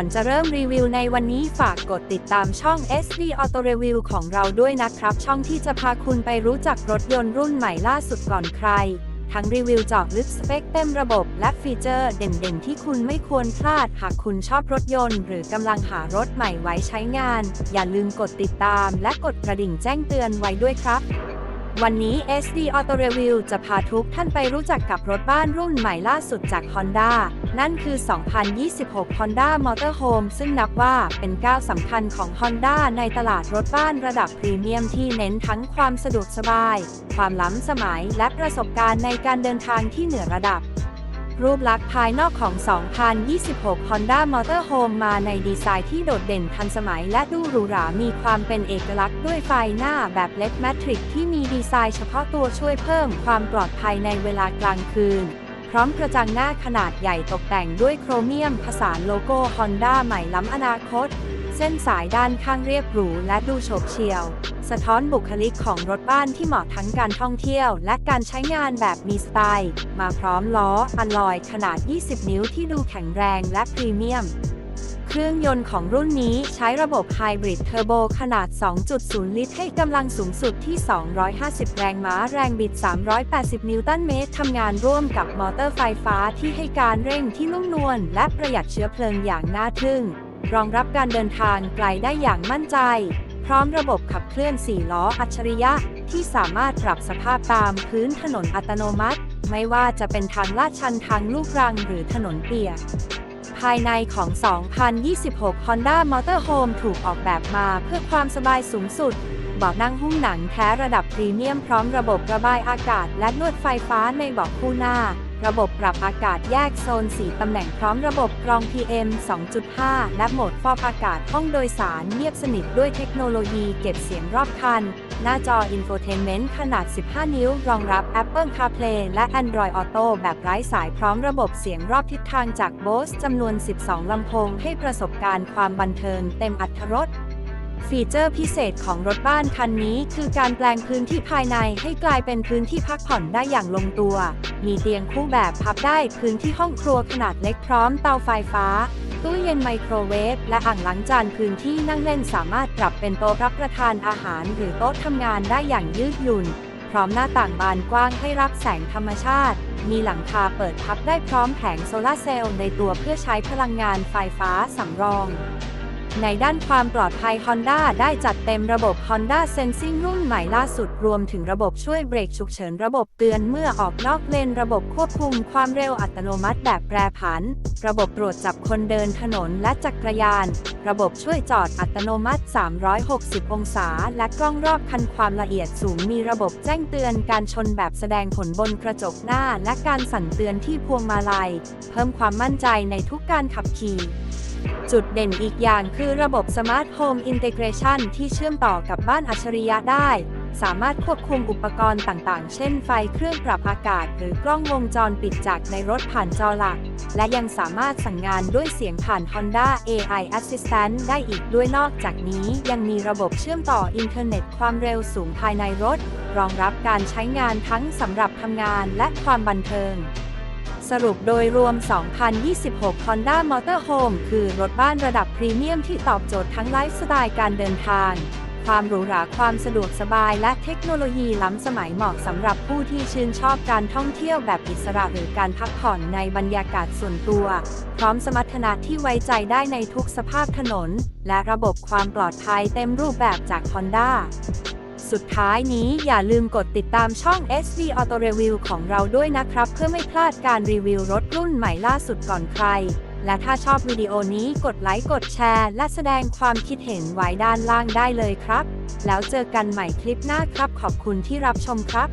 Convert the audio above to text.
อนจะเริ่มรีวิวในวันนี้ฝากกดติดตามช่อง SV Auto Review ของเราด้วยนะครับ ช่องที่จะพาคุณไปรู้จักรถยนต์รุ่นใหม่ล่าสุดก่อนใคร ทั้งรีวิวเจาะลึกสเปคเต็มระบบและฟีเจอร์เด่นๆ ที่คุณไม่ควรพลาด หากคุณชอบรถยนต์ หรือกำลังหารถใหม่ไว้ใช้งาน อย่าลืมกดติดตาม และกดกระดิ่งแจ้งเตือนไว้ด้วยครับ วันนี้ SD Auto Review จะพาทุกท่านไปรู้จักกับรถบ้านรุ่นใหม่ล่าสุดจาก Honda นั่นคือ 2026 Honda Motorhome ซึ่งนับว่าเป็นก้าวสำคัญของ Honda ในตลาดรถบ้านระดับพรีเมียมที่เน้นทั้งความสะดวกสบาย ความล้ำสมัยและประสบการณ์ในการเดินทางที่เหนือระดับ รูปลักษณ์ภายนอกของ 2026 Honda Motorhome มาในดีไซน์ที่โดดเด่นทันสมัยและดูหรูหรา มีความเป็นเอกลักษณ์ด้วยไฟหน้าแบบเล็กแมทริกที่มีดีไซน์เฉพาะตัวช่วยเพิ่มความปลอดภัยในเวลากลางคืน พร้อมกระจังหน้าขนาดใหญ่ตกแต่งด้วยโครเมียมผสานโลโก้ Honda ใหม่ล้ำอนาคต เส้นสายด้านข้างเรียบหรูและดูโฉบเฉี่ยว สะท้อนบุคลิกของรถบ้านที่เหมาะทั้งการท่องเที่ยว และการใช้งานแบบมีสไตล์ มาพร้อมล้ออัลลอยขนาด 20 นิ้วที่ดูแข็งแรงและพรีเมียม เครื่องยนต์ของรุ่นนี้ใช้ระบบไฮบริดเทอร์โบขนาด 2.0 ลิตร ให้กำลังสูงสุดที่ 250 แรงม้าแรงบิด 380 นิวตันเมตรทำงานร่วมกับมอเตอร์ไฟฟ้าที่ให้การเร่งที่นุ่มนวลและประหยัดเชื้อเพลิงอย่างน่าทึ่งรองรับการเดินทางไกลได้อย่างมั่นใจ ร้อมระบบขับเคลื่อน 4 ล้ออัจฉริยะ ที่สามารถปรับสภาพตามพื้นถนนอัตโนมัติ ไม่ว่าจะเป็นทางลาดชันทางลูกรังหรือถนนเปียกภายในของ 2026 Honda Motorhome ถูกออกแบบมาเพื่อความสบายสูงสุดเบาะนั่งหุ้มหนังแท้ระดับพรีเมียมพร้อมระบบระบายอากาศและลวดไฟฟ้าในเบาะคู่หน้า ระบบปรับอากาศแยกโซน 4 ตำแหน่งพร้อมระบบกรอง PM 2.5 และโหมดฟอกอากาศห้องโดยสารเงียบสนิทด้วยเทคโนโลยีเก็บเสียงรอบคัน หน้าจอ Infotainment ขนาด 15 นิ้ว รองรับ Apple CarPlay และ Android Auto แบบไร้สายพร้อมระบบเสียงรอบทิศทางจาก Bose จำนวน 12 ลำโพงให้ประสบการณ์ความบันเทิงเต็มอัตรรส ฟีเจอร์พิเศษของรถบ้านคันนี้คือการแปลงพื้นที่ภายในให้กลายเป็นพื้นที่พักผ่อนได้อย่างลงตัว มีเตียงคู่แบบพับได้พื้นที่ห้องครัวขนาดเล็กพร้อมเตาไฟฟ้า ตู้เย็นไมโครเวฟและอ่างล้างจานพื้นที่นั่งเล่นสามารถปรับเป็นโต๊ะรับประทานอาหารหรือโต๊ะทำงานได้อย่างยืดหยุ่น พร้อมหน้าต่างบานกว้างให้รับแสงธรรมชาติ มีหลังคาเปิดพับได้พร้อมแผงโซลาร์เซลล์ในตัวเพื่อใช้พลังงานไฟฟ้าสำรอง ในด้านความปลอดภัย Honda ได้จัดเต็มระบบ Honda Sensing รุ่นใหม่ล่าสุดรวมถึงระบบช่วยเบรกฉุกเฉินระบบเตือนเมื่อออกนอกเลนระบบควบคุมความเร็วอัตโนมัติแบบแปรผัน ระบบตรวจจับคนเดินถนนและจักรยาน ระบบช่วยจอดอัตโนมัติ 360 องศา และกล้องรอบคันความละเอียดสูงมีระบบแจ้งเตือนการชนแบบแสดงผลบนกระจกหน้า และการสั่นเตือนที่พวงมาลัย เพิ่มความมั่นใจในทุกการขับขี่ จุดเด่นอีกอย่างคือระบบ Smart Home Integration ที่เชื่อมต่อกับบ้านอัจฉริยะได้ สามารถควบคุมอุปกรณ์ต่างๆ เช่นไฟเครื่องปรับอากาศ หรือกล้องวงจรปิดจากในรถผ่านจอหลัก และยังสามารถสั่งงานด้วยเสียงผ่าน Honda AI Assistant ได้อีกด้วยนอกจากนี้ยังมีระบบเชื่อมต่ออินเทอร์เน็ตความเร็วสูงภายในรถ รองรับการใช้งานทั้งสำหรับทำงานและความบันเทิง สรุปโดยรวม 2026 Honda Motorhome คือรถบ้านระดับพรีเมียมที่ตอบโจทย์ทั้งไลฟ์สไตล์การเดินทาง ความหรูหราความสะดวกสบายและเทคโนโลยีล้ำสมัยเหมาะสำหรับผู้ที่ชื่นชอบการท่องเที่ยวแบบอิสระหรือการพักผ่อนในบรรยากาศส่วนตัว พร้อมสมรรถนะที่ไว้ใจได้ในทุกสภาพถนน และระบบความปลอดภัยเต็มรูปแบบจาก Honda สุดท้ายนี้อย่าลืมกดติดตามช่อง SV Auto Review ของเราด้วยนะครับ เพื่อไม่พลาดการรีวิวรถรุ่นใหม่ล่าสุดก่อนใคร และถ้าชอบวิดีโอนี้กดไลค์กดแชร์ และแสดงความคิดเห็นไว้ด้านล่างได้เลยครับ แล้วเจอกันใหม่คลิปหน้าครับขอบคุณที่รับชมครับ